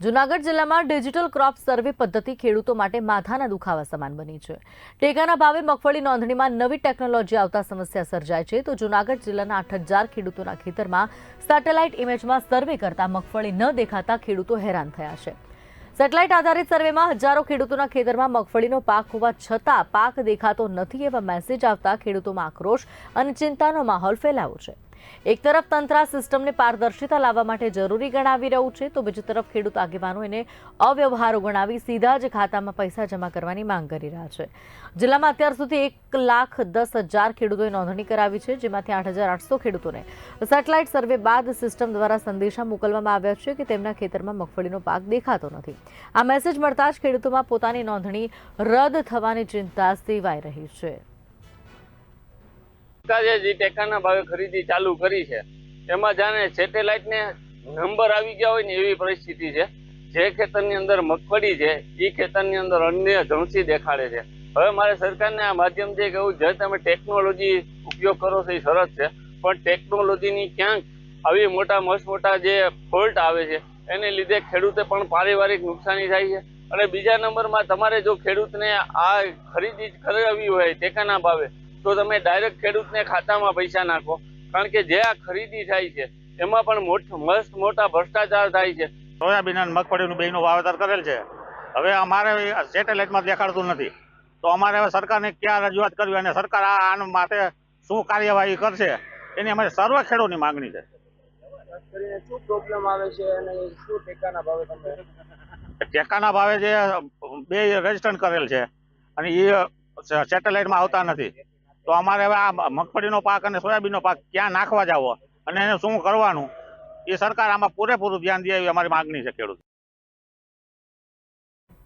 જૂનાગઢ જિલ્લામાં digital crop સર્વે પદ્ધતિ ખેડૂતો માટે માથાના દુખાવા સમાન બની છે. ટેકાના ભાવે મગફળી નોંધણીમાં નવી ટેકનોલોજી આવતા સમસ્યા સર્જાય છે. તો જૂનાગઢ જિલ્લાના આઠ હજાર ખેડૂતોના ખેતરમાં સેટેલાઇટ ઇમેજમાં સર્વે કરતા મગફળી ન દેખાતા ખેડૂતો હેરાન થયા છે. સેટેલાઇટ આધારિત સર્વેમાં હજારો ખેડૂતોના ખેતરમાં મગફળીનો પાક હોવા છતાં પાક દેખાતો નથી એવા મેસેજ આવતા ખેડૂતોમાં આક્રોશ અને ચિંતાનો માહોલ ફેલાયો છે. એક તરફ તંત્ર આ સિસ્ટમને પારદર્શિતા લાવવા માટે જરૂરી ગણાવી રહ્યું છે, તો બીજી તરફ ખેડૂત આગેવાનો એને અવ્યવહારો ગણાવી સીધા જ ખાતામાં પૈસા જમા કરવાની માંગ કરી રહ્યા છે. જિલ્લામાં અત્યાર સુધી એક લાખ દસ હજાર ખેડૂતોએ નોંધણી કરાવી છે, જેમાંથી આઠ હજાર આઠસો ખેડૂતોને સેટેલાઇટ સર્વે બાદ સિસ્ટમ દ્વારા સંદેશા મોકલવામાં આવ્યા છે કે તેમના ખેતરમાં મગફળીનો પાક દેખાતો નથી. આ મેસેજ મળતા જ ખેડૂતોમાં પોતાની નોંધણી રદ થવાની ચિંતા સેવાઈ રહી છે. સરકારે જે ટેકાના ભાવે ખરીદી ચાલુ કરી છે, એમાં જાણે સેટેલાઇટને નંબર આવી ગયા હોય ને એવી પરિસ્થિતિ છે. જે ખેતરની અંદર મગફળી છે, એ ખેતરની અંદર અન્ય ઝણસી દેખાડે છે. હવે મારે સરકારને આ માધ્યમથી કહેવું જે તમે ટેકનોલોજી ઉપયોગ કરો છો એ સરસ છે, પણ ટેકનોલોજીની ક્યાંક આવી મોટા મસ્ત મોટા જે ફોલ્ટ આવે છે, એને લીધે ખેડૂતે પણ પારિવારિક નુકસાની થાય છે. અને બીજા નંબરમાં તમારે જો ખેડૂતને આ ખરીદી જ કરાવી હોય ટેકાના ભાવે તો તમે ડાયરેક્ટ ખેડૂતને ખાતામાં પૈસા નાખો. કારણ કે જે આ ખરીદી થાય છે એમાં પણ મસ્ત મોટા ભ્રષ્ટાચાર થાય છે. સોયાબીન અને મગફળીનું બેનું વાવેતર કરેલ છે. હવે અમારે સેટેલાઇટમાં દેખાડતું નથી. તો અમારે હવે સરકારને ક્યાં રજૂઆત કરવી અને સરકાર આ માટે શું કાર્યવાહી કરશે એની અમારી સર્વ ખેડૂતની માંગણી છે. શું પ્રોબ્લેમ આવે છે અને શું ટેકાના ભાવે તમે ટેકાના ભાવે જે બે રજિસ્ટર કરેલ છે અને એ સેટેલાઇટમાં આવતા નથી. તો અમારે હવે આ મગફળીનો પાક અને સોયાબીનનો પાક ક્યાં નાખવા જાવો? અને એને શું કરવાનું? એ સરકાર આમાં પૂરેપૂરું ધ્યાન દે એવી અમારી માંગણી છે ખેડૂત